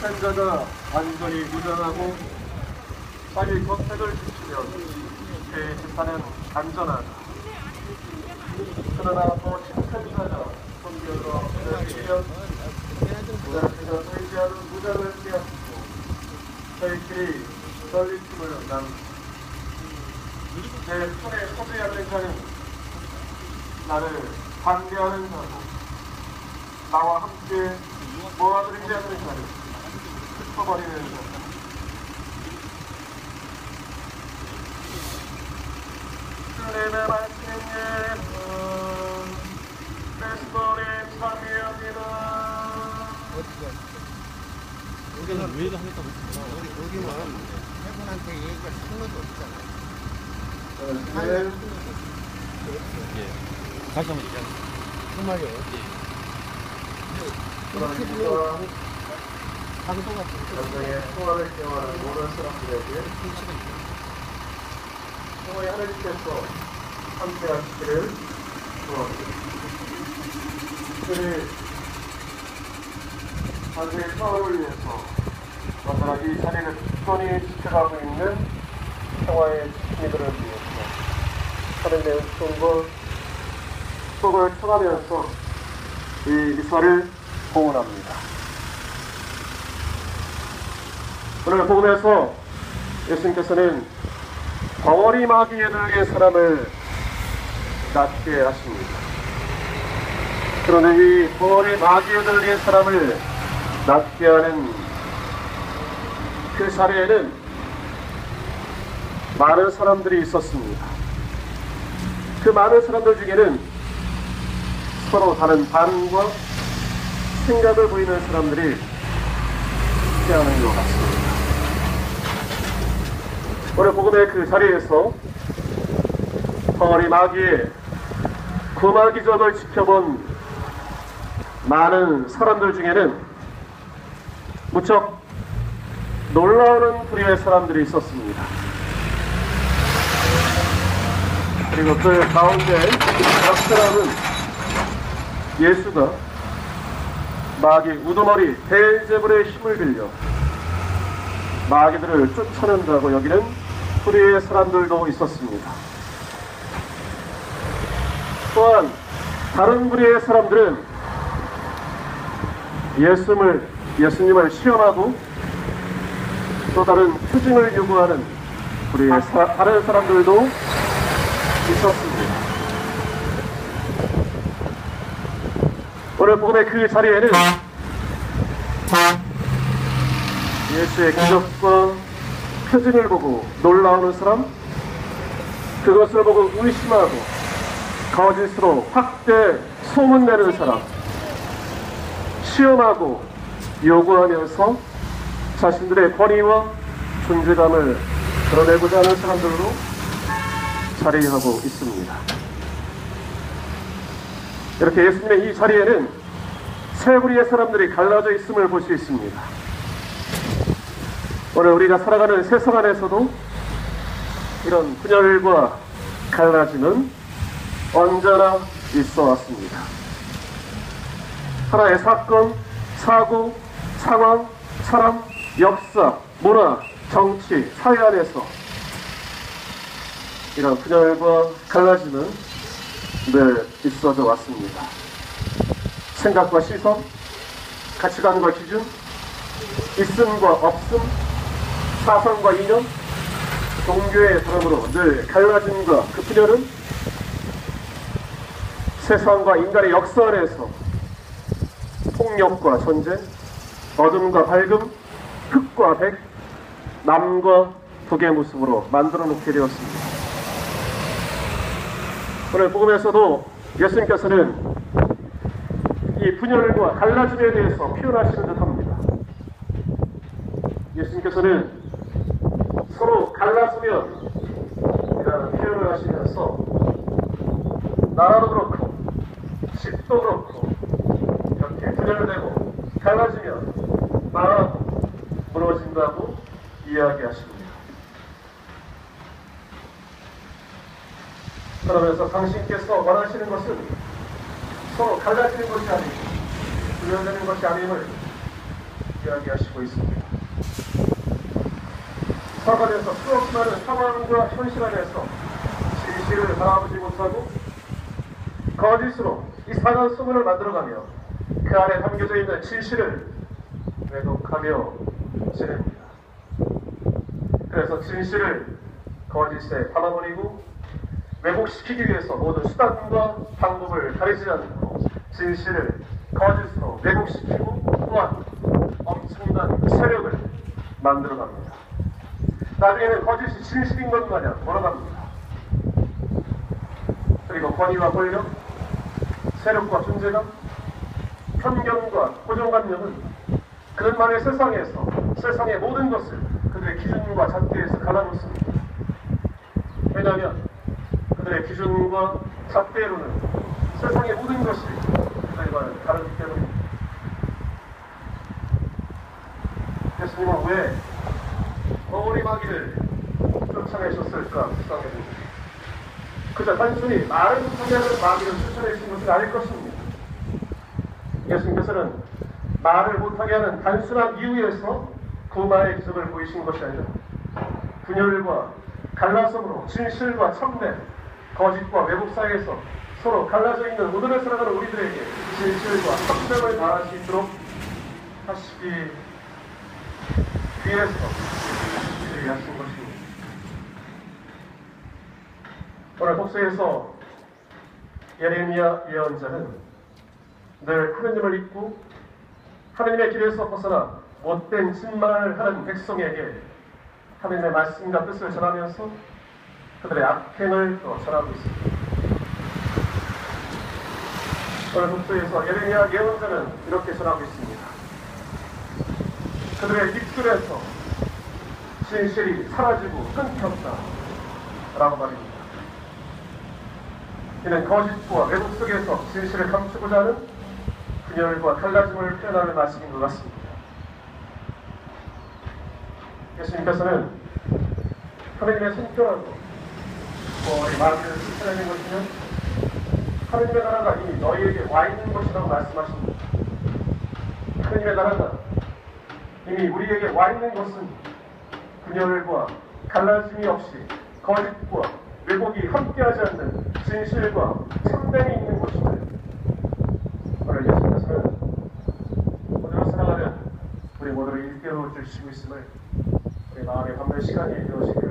생자가 완전히 무장하고 자기 겉택을 지키면 그의 재산은 안전하다. 그러나 또 침생자가 성경으로 지키면 그가 의지하는 무장을 빼앗고 저희끼리 나누고 내 손에 않는 자는 나를 반대하는 자고 나와 함께 모아들이지 않는 자를 흩어버리는 자 주님의 말씀 예수 그리스도의 참 여기는 왜 하겠다고 우리 여기는 해군한테 얘기가 하나도 없잖아. 네. 예. 다시 한번 얘기하세요. 그 말이에요. 그러니까 방송가 전쟁의 평화를 기원하는 모든 사람들에게 평화의 하나님께서 함께하시기를 소원합니다. 특별 히 전쟁의 평화를 위해서 언제나 이 자리를 굳건히 지켜가고 있는 평화의 지킴이들을 위해서 하늘의 은총과 속을 청하면서 이 미사를 봉헌합니다. 오늘 복음에서 예수님께서는 덩어리 마귀에 들게 사람을 낫게 하십니다. 그런데 이 덩어리 마귀에 들린 사람을 낫게 하는 그 자리에는 많은 사람들이 있었습니다. 그 많은 사람들 중에는 서로 다른 반응과 생각을 보이는 사람들이 태어난 것 같습니다. 오늘 복음의 그 자리에서 덩어리 마귀의 구마 기적을 지켜본 많은 사람들 중에는 무척 놀라우는 부류의 사람들이 있었습니다. 그리고 그 가운데 각 사람은 예수가 마귀 우두머리 벨제불의 힘을 빌려 마귀들을 쫓아낸다고 여기는 부류의 사람들도 있었습니다. 또한 다른 부류의 사람들은 예수님을 예수님을 시험하고 또 다른 표징을 요구하는 우리의 사- 다른 사람들도 있었습니다. 오늘 복음의 그 자리에는 예수의 기적과 표징을 보고 놀라우는 사람, 그것을 보고 의심하고 거짓으로 확대 소문내는 사람, 시험하고 요구하면서 자신들의 권위와 존재감을 드러내고자 하는 사람들로 자리하고 있습니다. 이렇게 예수님의 이 자리에는 세 부리의 사람들이 갈라져 있음을 볼 수 있습니다. 오늘 우리가 살아가는 세상 안에서도 이런 분열과 갈라짐은 언제나 있어 왔습니다. 하나의 사건, 사고, 상황, 사람, 역사, 문화, 정치, 사회 안에서 이런 분열과 갈라짐은 늘 있어져 왔습니다. 생각과 시선, 가치관과 기준, 있음과 없음, 사상과 이념, 종교의 사람으로 늘 갈라짐과 그 분열은 세상과 인간의 역사 안에서 폭력과 전쟁, 어둠과 밝음, 흑과 백, 남과 북의 모습으로 만들어 놓게 되었습니다. 오늘 복음에서도 예수님께서는 이 분열과 갈라짐에 대해서 표현하시는 듯 합니다. 예수님께서는 서로 이라는 표현을 하시면서 나라도 그렇고 집도 그렇고 이렇게 분열되고 갈라지면 나라도 무너진다고 이야기하십니다. 그러면서 당신께서 원하시는 것은 서로 갈라지는 것이 아니고 분열되는 것이 아님을 이야기하시고 있습니다. 사관에서 수없 많은 상황과 현실 안에서 진실을 바라보지 못하고 거짓으로 이상한 소문을 만들어가며 그 안에 담겨져 있는 진실을 왜곡하며 지냅니다. 그래서 진실을 거짓에 담아버리고 왜곡시키기 위해서 모든 수단과 방법을 가리지 않고 진실을 거짓으로 왜곡시키고 또한 엄청난 세력을 만들어갑니다. 나중에는 거짓이 진실인 것 마냥 돌아갑니다. 그리고 권위와 권력, 세력과 존재감, 편견과 고정관념은 그들만의 세상에서 세상의 모든 것을 그들의 기준과 잣대에서 갈라놓습니다. 왜냐하면 그들의 기준과 잣대로는 세상의 모든 것이 그들과는 다르기 때문입니다. 예수님은 왜 머리마귀를 쫓아내셨을까 수상해 봅니다. 그저 단순히 말을 못하게 하는 마귀를 쫓아내신 것은 아닐 것입니다. 예수님께서는 말을 못하게 하는 단순한 이유에서 구마의 기적을 보이신 것이 아니라 분열과 갈라섬으로 진실과 참내, 거짓과 왜곡 사이에서 서로 갈라져 있는 오늘을 살아가는 우리들에게 진실과 참됨을 있도록 하시기 위해서 이를 하신 것입니다. 오늘 독서에서 예레미야 예언자는 늘 하느님을 잊고 하느님의 길에서 벗어나 못된 진말을 하는 백성에게 하느님의 말씀과 뜻을 전하면서 그들의 악행을 또 전하고 있습니다. 오늘 독서에서 예레미야 예언자는 이렇게 전하고 있습니다. 그들의 입술에서 진실이 사라지고 끊겼다. 라고 말입니다. 이는 거짓과 왜곡 속에서 진실을 감추고자 하는 분열과 갈라짐을 표현하는 말씀인 것 같습니다. 예수님께서는 하느님의 성결하고 우리 마귀를 쫓아내는 것이면 하느님의 나라가 이미 너희에게 와 있는 것이라고 말씀하십니다. 하느님의 나라가 이미 우리에게 와 있는 것은 분열과 갈라짐이 없이 거짓과 왜곡이 함께하지 않는 진실과 참됨이 있는 곳입니다. 오늘 예수님께서는 오늘을 주시고 있음을 우리 마음에 담는 시간이 되어지길